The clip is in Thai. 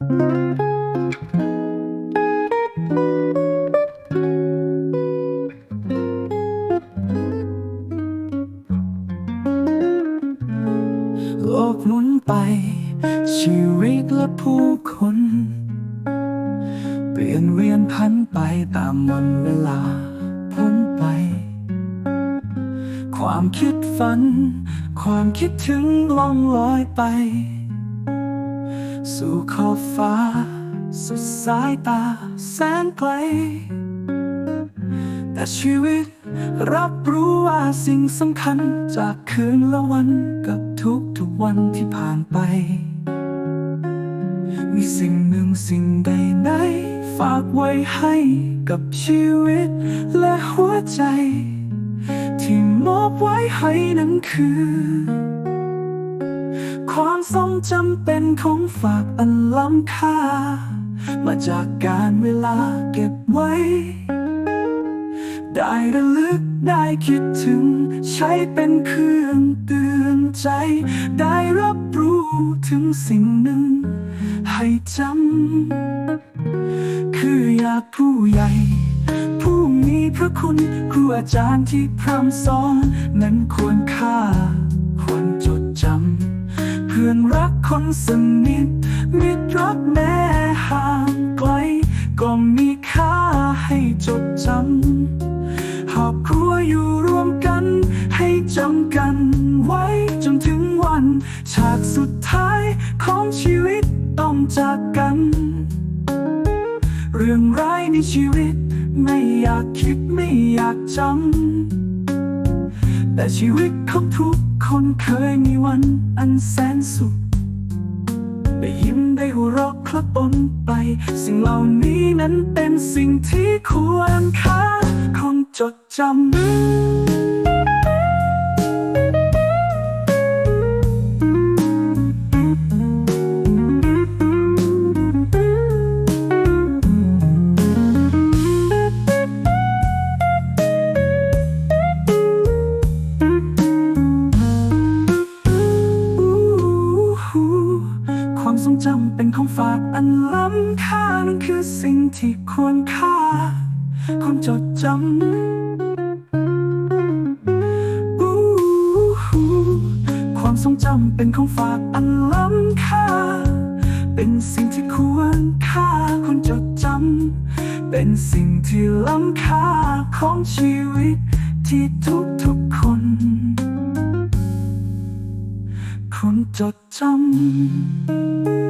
โลกหมุนไป ชีวิตและผู้คน เปลี่ยนเวียนพันไปตามวันเวลาพ้นไป ความคิดฝัน ความคิดถึงล่องลอยไป สู่ขอบฟ้า สุดสายตาแสนไกล แต่ชีวิตรับรู้ว่าสิ่งสำคัญจากคืนละวันกับทุกทุกๆวันที่ผ่านไป มีสิ่งหนึ่งสิ่งใดใดฝากไว้ให้กับชีวิตและหัวใจ ที่มอบไว้ให้นั้นคือ จำเป็นของฝากอันล้ำค่า มาจากการเวลาเก็บไว้ ได้ระลึกได้คิดถึง ใช้เป็นเครื่องเตือนใจ ได้รับรู้ถึงสิ่งหนึ่ง ให้จำคืออยากผู้ใหญ่ผู้มีพระคุณครูอาจารย์ที่พร่ำสอน นั้นควรค่า ควรจดจำ พื่อนรักคนสนิทมิตรรักแม้ห่างไกล ก็มีค่าให้จดจำหากครัวอยู่รวมกัน ให้จำกันไว้จนถึงวันฉากสุดท้ายของชีวิตต้องจากกัน เรื่องร้ายในชีวิตไม่อยากคิดไม่อยากจำแต่ชีวิตของทุก คนเคยมีวันอันแสนสุข ได้ยิ้มได้หัวเราะคลับปนไป สิ่งเหล่านี้นั้นเป็นสิ่งที่ควรค่าคงจดจำ ความทรงจำเป็นของฝากอันล้ำค่านั่นคือสิ่งที่ควรค่าคงจดจำอู้หูความทรงจำเป็นของฝากอันล้ำค่า เป็นสิ่งที่ควรค่าคนจดจำเป็นสิ่งที่ล้ำค่าของชีวิตที่ทุกทุกๆคนคน จดจำ